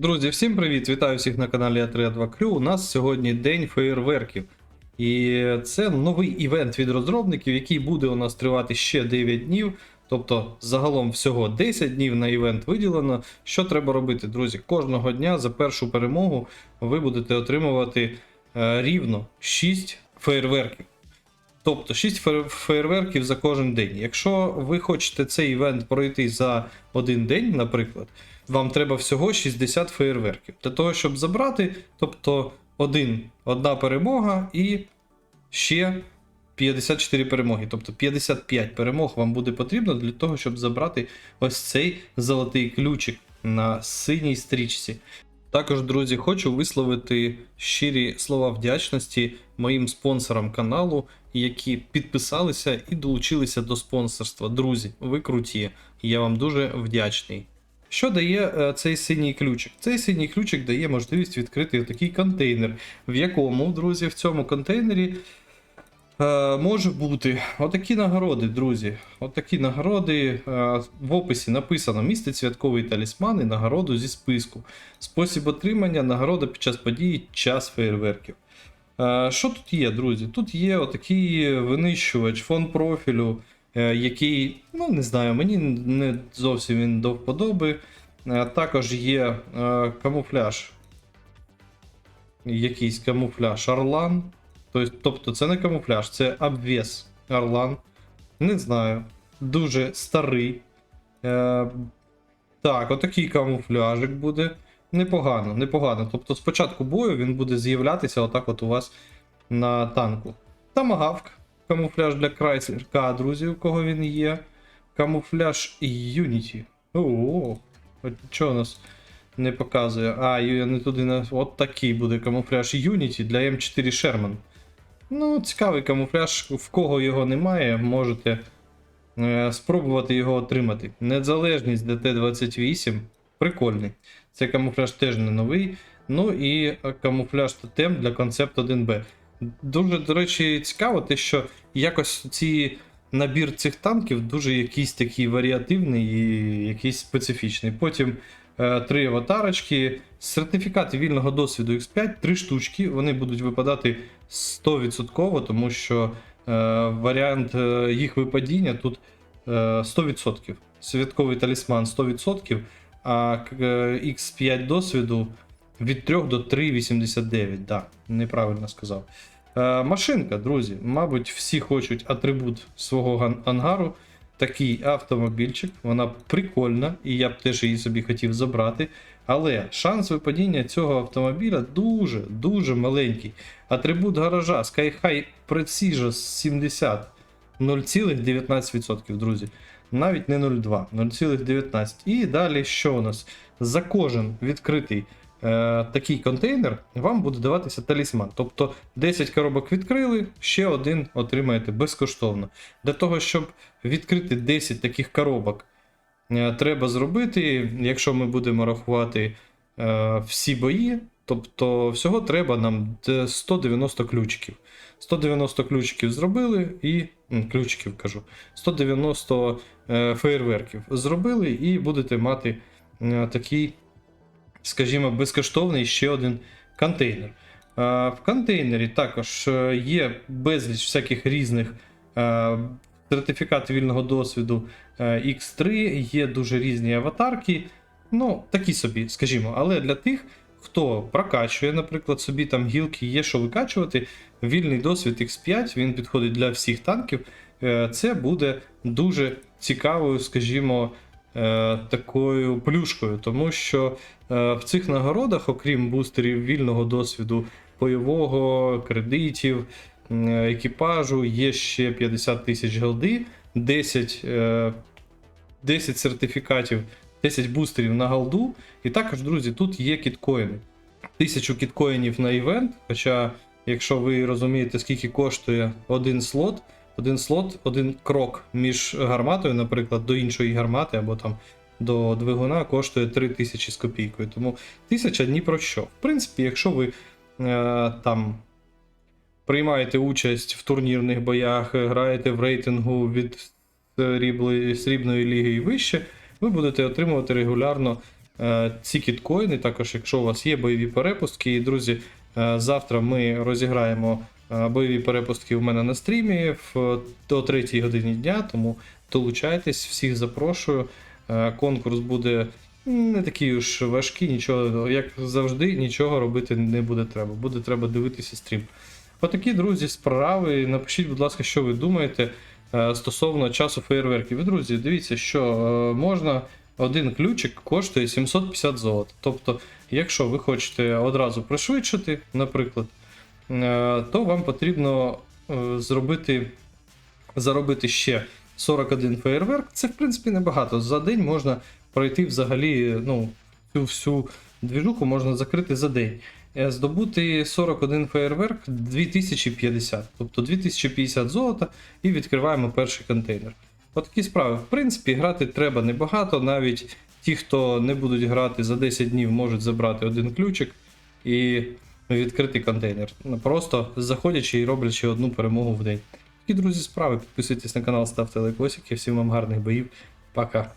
Друзі, всім привіт! Вітаю всіх на каналі А32 Крю. У нас сьогодні день феєрверків. І це новий івент від розробників, який буде у нас тривати ще 9 днів. Тобто, загалом всього 10 днів на івент виділено. Що треба робити, друзі? Кожного дня за першу перемогу ви будете отримувати е, рівно 6 феєрверків. Тобто 6 феєр- феєрверків за кожен день. Якщо ви хочете цей івент пройти за один день, наприклад, вам треба всього 60 феєрверків. Для того, щоб забрати, тобто один, одна перемога і ще 54 перемоги. Тобто 55 перемог вам буде потрібно для того, щоб забрати ось цей золотий ключик на синій стрічці. Також, друзі, хочу висловити щирі слова вдячності моїм спонсорам каналу, які підписалися і долучилися до спонсорства. Друзі, ви круті, я вам дуже вдячний. Що дає е, цей синій ключик? Цей синій ключик дає можливість відкрити такий контейнер, в якому, друзі, в цьому контейнері е, може бути отакі нагороди, друзі. Отакі нагороди. Е, в описі написано містить святковий талісман і нагороду зі списку. Спосіб отримання нагорода під час події час фейерверків. Е, Що тут є, друзі? Тут є отакий винищувач, фон профілю, е, який, ну не знаю, мені не зовсім він до вподоби. Е, Також є камуфляж. Якийсь камуфляж Орлан. Тобто, це не камуфляж, це обвес Орлан. Не знаю. Дуже старий. Так, отакий камуфляжик буде. Непогано, непогано. Тобто з початку бою він буде з'являтися отак от у вас на танку. Тамагавк. Камуфляж для Крайслерка, друзі, у кого він є. Камуфляж Unity. О, чого у нас не показує? А, я не туди на. От такий буде камуфляж Unity для М4 Sherman. Ну, цікавий камуфляж, в кого його немає, можете е, спробувати його отримати. Незалежність ДТ-28 прикольний. Це камуфляж теж не новий. Ну і е, камуфляж тотем для концепт 1Б. Дуже, до речі, цікаво, те, що якось ці набір цих танків дуже якийсь такий варіативний і якийсь специфічний. Потім е, три аватарочки, сертифікати вільного досвіду X5, три штучки. Вони будуть випадати 100%, тому що е, варіант е, їх випадіння тут е, 100%. Святковий талісман 100%, а е, X5 досвіду від 3 до 3,89. Да, неправильно сказав. Е, машинка, друзі. Мабуть, всі хочуть атрибут свого ангару. Такий автомобільчик, вона прикольна, і я б теж її собі хотів забрати. Але шанс випадіння цього автомобіля дуже дуже маленький. Атрибут гаража Sky-High Precision 70 0,19%, друзі. Навіть не 0,2, 0,19. І далі що у нас? За кожен відкритий е, такий контейнер вам буде даватися талісман. Тобто 10 коробок відкрили, ще один отримаєте безкоштовно. Для того, щоб відкрити 10 таких коробок, е, треба зробити, якщо ми будемо рахувати е, всі бої, тобто всього треба нам 190 ключиків. 190 ключиків зробили і. Ключиків кажу. 190 е, фейерверків зробили, і будете мати е, такий, скажімо, безкоштовний ще один контейнер. Е, В контейнері також є безліч всяких різних сертифікатів вільного досвіду е, X3, є дуже різні аватарки. Ну, такі собі, скажімо, але для тих, хто прокачує, наприклад, собі там гілки, є що викачувати, вільний досвід X5, він підходить для всіх танків. Е, Це буде дуже цікавою, скажімо, е, такою плюшкою, тому що е, в цих нагородах, окрім бустерів вільного досвіду, бойового, кредитів, екіпажу, є ще 50 тисяч голди, 10, е, 10 сертифікатів, 10 бустерів на голду. І також, друзі, тут є кіткоїни. Тисячу кіткоїнів на івент. Хоча, якщо ви розумієте, скільки коштує один слот, один слот, один крок між гарматою, наприклад, до іншої гармати, або там до двигуна коштує 3000 з копійкою. Тому 1000 ні про що. В принципі, якщо ви е, там приймаєте участь в турнірних боях, граєте в рейтингу від срібли- срібної ліги і вище, ви будете отримувати регулярно ці кіткоїни. Також, якщо у вас є бойові перепустки, і друзі, е, завтра ми розіграємо е, бойові перепустки у мене на стрімі в до 3 годині дня, тому долучайтесь, всіх запрошую. Е, Конкурс буде не такий уж важкий, нічого, як завжди, нічого робити не буде треба. Буде треба дивитися стрім. Отакі, друзі, справи. Напишіть, будь ласка, що ви думаєте е, стосовно часу фейерверків. Друзі, дивіться, що е, можна. Один ключик коштує 750 золота. Тобто, якщо ви хочете одразу пришвидшити, наприклад, е, то вам потрібно е, зробити, заробити ще 41 фейерверк. Це, в принципі, небагато. За день можна пройти взагалі ну, цю всю двіжуху можна закрити за день. Е, Здобути 41 фейерверк 2050, тобто 2050 золота, і відкриваємо перший контейнер. Отакі справи. В принципі, грати треба небагато. Навіть ті, хто не будуть грати за 10 днів, можуть забрати один ключик і відкрити контейнер. Ну, Просто заходячи і роблячи одну перемогу в день. Такі, друзі, справи. Підписуйтесь на канал, ставте лайкосики. Всім вам гарних боїв. Пока.